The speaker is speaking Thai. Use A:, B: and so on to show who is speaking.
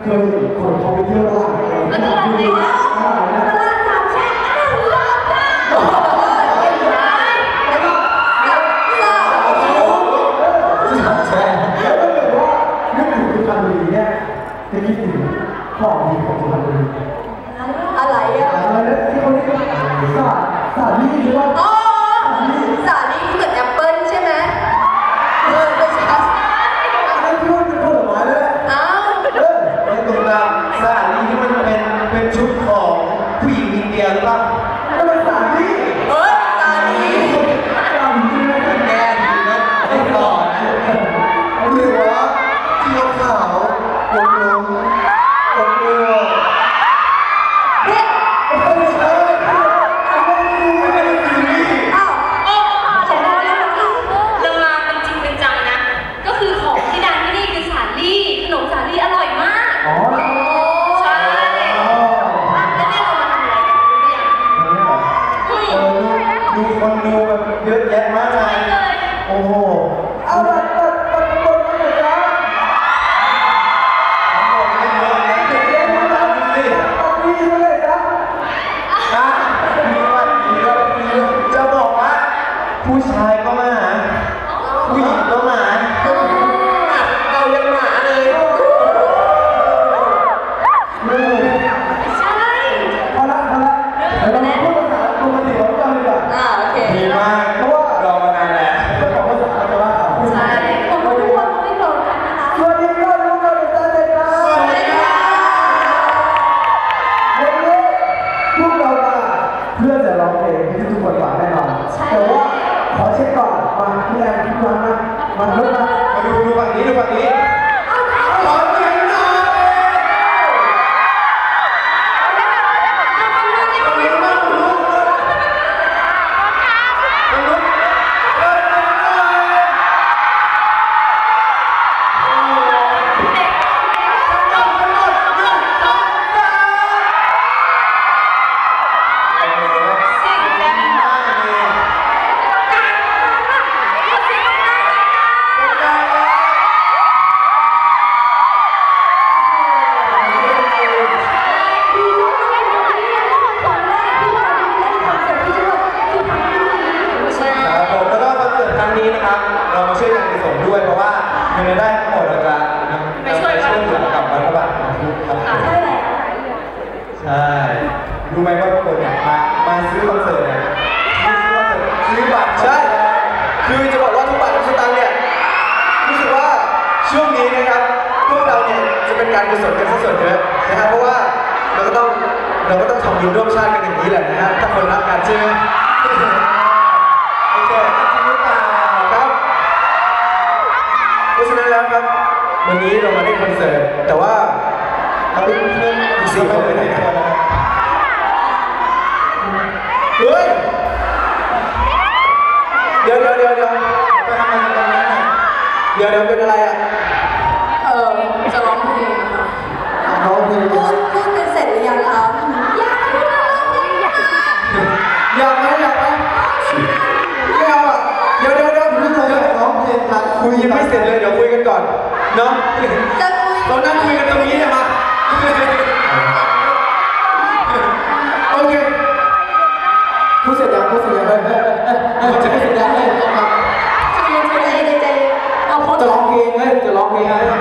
A: เคยเห็นคนเขาไปเที่ยวตลาด
B: แล้วตลาดไหนนะตลาดสามแฉกอันนั้นรอบจ้าแล้วก็แล้วเรา
A: แช่แล้วถ้าเกิดว่านึกถึงพรรณบุรีเนี่ยจะคิดถึงของดีของสุพรรณบุรี
B: อะไรอะ
A: อะไรนะที่เขาเรียกว่าสาสาลี่ใช่ไหม
B: เย
A: เงิ
C: น
A: ได้ทั้
D: งหม
C: ดเรา
A: จะ
B: นำ
C: ไปช่วยเหลือกับรัฐบาลของทุกครับใช่รู้ไหมว่าทุกคนเนี่ยมามาซื้อคอนเสิร์ตเนี่ยซื้อคอนเสิร์ตซื้อบัตร
E: ใช่คือจะบอกว่าทุกบาททุกสตางค์เนี่ยรู้สึกว่าช่วงนี้นะครับพวกเราเนี่ยจะเป็นการกุศลกันซะส่วนเยอะนะครับเพราะว่าเราก็ต้องเราก็ต้องทำบุญร่วมชาติกันอย่างนี้แหละนะฮะถ้าคนรักกันใช่ไหม วันนี้เรามาเล่นคอนเสิร์ต แต่ว่าเขาเพิ่มอีกสี่คนเลยนกันเฮ้ย เดี๋ยวเดี๋ยวเดี๋ยวเดี๋ยว
C: ไปทำอะไร
E: เดี๋ยวเดี๋ยวเป็นอะไรอะ
B: เนาะ
E: จะ
B: คุย
E: เรานั่งคุยกันตรงนี้เนี่ยมาโอเคพูดเสร็จยังพูดเสร็จยังเฮ้ยเฮ้ยเฮ้ยเฮ้ยจะไม่เสร็จยังเฮ้ยเอามา
B: ใจเย็นใจเย็นใจเย็นเอาพอ
E: จะร้องเพลงเฮ้ยจะร้องเพลงอะไรเอา